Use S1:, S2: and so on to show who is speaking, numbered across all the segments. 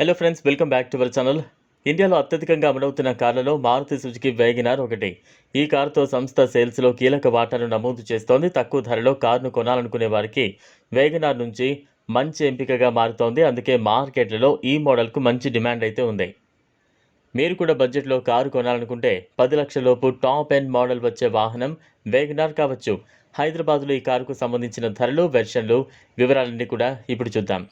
S1: Hello friends welcome back to our channel ఇండియాలో అత్యధికంగా అమలవుతున్న కార్లలో మారుతి సుజుకి వేగనార్ ఒకటి. ఈ కారుతో సంస్థ సేల్స్లో కీలక వాటాను నమోదు చేస్తోంది. తక్కువ ధరలో కారును కొనాలనుకునే వారికి వేగనార్ నుంచి మంచి ఎంపికగా మారుతోంది. అందుకే మార్కెట్లలో ఈ మోడల్కు మంచి డిమాండ్ అయితే ఉంది. మీరు కూడా బడ్జెట్లో కారు కొనాలనుకుంటే పది లక్షల లోపు టాప్ ఎండ్ మోడల్ వచ్చే వాహనం వేగనార్ కావచ్చు. హైదరాబాద్లో ఈ కారుకు సంబంధించిన ధరలు వెర్షన్లు వివరాలన్నీ కూడా ఇప్పుడు చూద్దాం.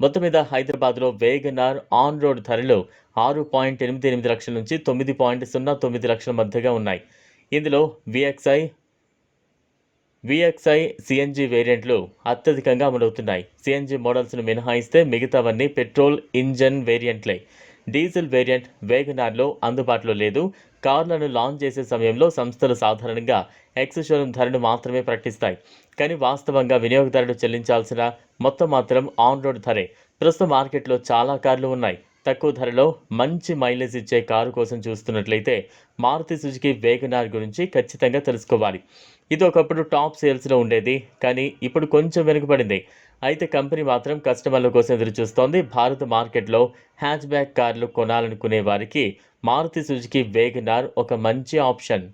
S1: మొత్తం మీద హైదరాబాద్లో వేగనార్ ఆన్ రోడ్ ధరలు ఆరు పాయింట్ ఎనిమిది ఎనిమిది లక్షల నుంచి తొమ్మిది పాయింట్ సున్నా తొమ్మిది లక్షల మధ్యగా ఉన్నాయి. ఇందులో విఎక్స్ఐ విఎక్స్ఐ సిఎన్జి వేరియంట్లు అత్యధికంగా అమలవుతున్నాయి. సిఎన్జి మోడల్స్ను మినహాయిస్తే మిగతావన్నీ పెట్రోల్ ఇంజన్ వేరియంట్లే. డీజిల్ వేరియంట్ వేగనార్లో అందుబాటులో లేదు. కార్లను లాంచ్ చేసే సమయంలో సంస్థలు సాధారణంగా ఎక్స్ షోరూమ్ ధరను మాత్రమే ప్రకటిస్తాయి. కానీ వాస్తవంగా వినియోగదారుడు చెల్లించాల్సిన మొత్తం మాత్రం ఆన్ రోడ్ ధరే. ప్రస్తుతం మార్కెట్లో చాలా కార్లు ఉన్నాయి. తక్కువ ధరలో మంచి మైలేజ్ ఇచ్చే కారు కోసం చూస్తున్నట్లయితే మారుతి సుజుకి వేగనార్ గురించి ఖచ్చితంగా తెలుసుకోవాలి. ఇది ఒకప్పుడు టాప్ సేల్స్లో ఉండేది. కానీ ఇప్పుడు కొంచెం వెనుకబడింది. అయితే కంపెనీ మాత్రం కస్టమర్ల కోసం ఎదురు చూస్తోంది భారత మార్కెట్లో హ్యాచ్ బ్యాక్ కార్లు కొనాలనుకునే వారికి మారుతి సుజుకి వేగనార్ ఒక మంచి ఆప్షన్.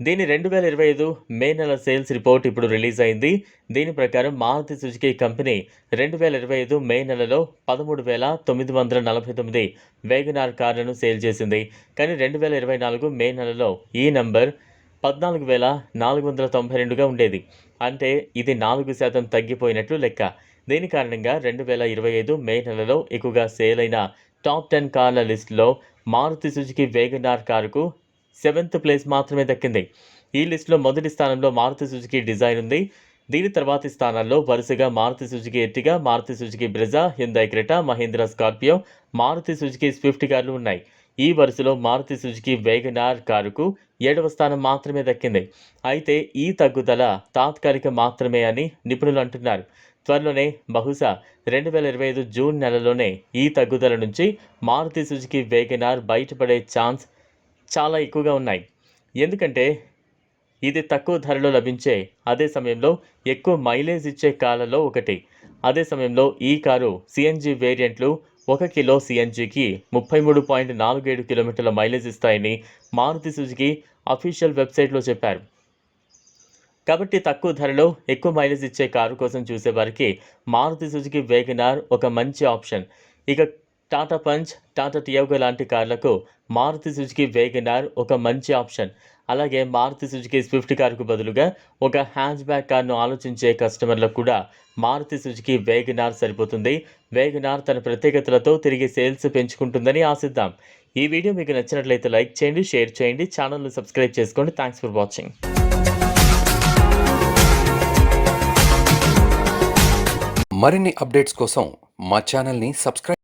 S1: దీని రెండు వేల ఇరవై ఐదు మే నెల సేల్స్ రిపోర్ట్ ఇప్పుడు రిలీజ్ అయింది. దీని ప్రకారం మారుతి సుజుకి కంపెనీ రెండు వేల ఇరవై ఐదు మే నెలలో పదమూడు వేల తొమ్మిది వందల నలభై తొమ్మిది వేగనార్ కార్లను సేల్ చేసింది. కానీ రెండు వేల ఇరవై నాలుగు మే నెలలో ఈ నంబర్ పద్నాలుగు వేల నాలుగు వందల తొంభై రెండుగా ఉండేది. అంటే ఇది నాలుగు శాతం తగ్గిపోయినట్లు లెక్క. దీని కారణంగా రెండు వేల ఇరవై ఐదు మే నెలలో ఎక్కువగా సేల్ అయిన టాప్ టెన్ కార్ల లిస్టులో మారుతి సుజుకి వేగనార్ కారుకు సెవెంత్ ప్లేస్ మాత్రమే దక్కింది. ఈ లిస్టులో మొదటి స్థానంలో మారుతి సుజుకి డిజైన్ ఉంది. దీని తర్వాతి స్థానాల్లో వరుసగా Maruti Suzuki Ertiga Maruti Suzuki Brezza Hyundai Creta Mahindra Scorpio Maruti Suzuki Swift కార్లు ఉన్నాయి. ఈ వరుసలో మారుతి సుజుకి వేగనార్ కారుకు ఏడవ స్థానం మాత్రమే దక్కింది. అయితే ఈ తగ్గుదల తాత్కాలిక మాత్రమే అని నిపుణులు అంటున్నారు. త్వరలోనే బహుశా రెండు వేల ఇరవై ఐదు జూన్ నెలలోనే ఈ తగ్గుదల నుంచి మారుతి సుజుకి వేగనార్ బయటపడే ఛాన్స్ చాలా ఎక్కువగా ఉన్నాయి. ఎందుకంటే ఇది తక్కువ ధరలో లభించే అదే సమయంలో ఎక్కువ మైలేజ్ ఇచ్చే కార్లలో ఒకటి. అదే సమయంలో ఈ కారు సిఎన్జి వేరియంట్లు ఒక కిలో సిఎన్జికి ముప్పై మూడు పాయింట్ నాలుగు ఏడు కిలోమీటర్ల మైలేజ్ ఇస్తాయని మారుతి సుజుకి అఫీషియల్ వెబ్సైట్లో చెప్పారు. కాబట్టి తక్కువ ధరలో ఎక్కువ మైలేజ్ ఇచ్చే కారు కోసం చూసేవారికి మారుతి సుజుకి వేగనార్ ఒక మంచి ఆప్షన్. ఇక టాటా పంచ్ టాటా టియాగో లాంటి కార్లకు మారుతి సుజుకి వేగనార్ ఒక మంచి ఆప్షన్. అలాగే మారుతి సుజుకి స్విఫ్ట్ కారుకు బదులుగా ఒక హ్యాచ్ బ్యాక్ కార్ను ఆలోచించే కస్టమర్లకు కూడా మారుతి సుజుకి వేగనార్ సరిపోతుంది. వేగనార్ తన ప్రత్యేకతలతో తిరిగి సేల్స్ పెంచుకుంటుందని ఆశిద్దాం. ఈ వీడియో మీకు నచ్చినట్లయితే లైక్ చేయండి షేర్ చేయండి ఛానల్ను సబ్స్క్రైబ్ చేసుకోండి. థ్యాంక్స్ ఫర్ వాచింగ్
S2: మరిన్ని అప్డేట్స్ కోసం మా ఛానల్ని సబ్స్క్రైబ్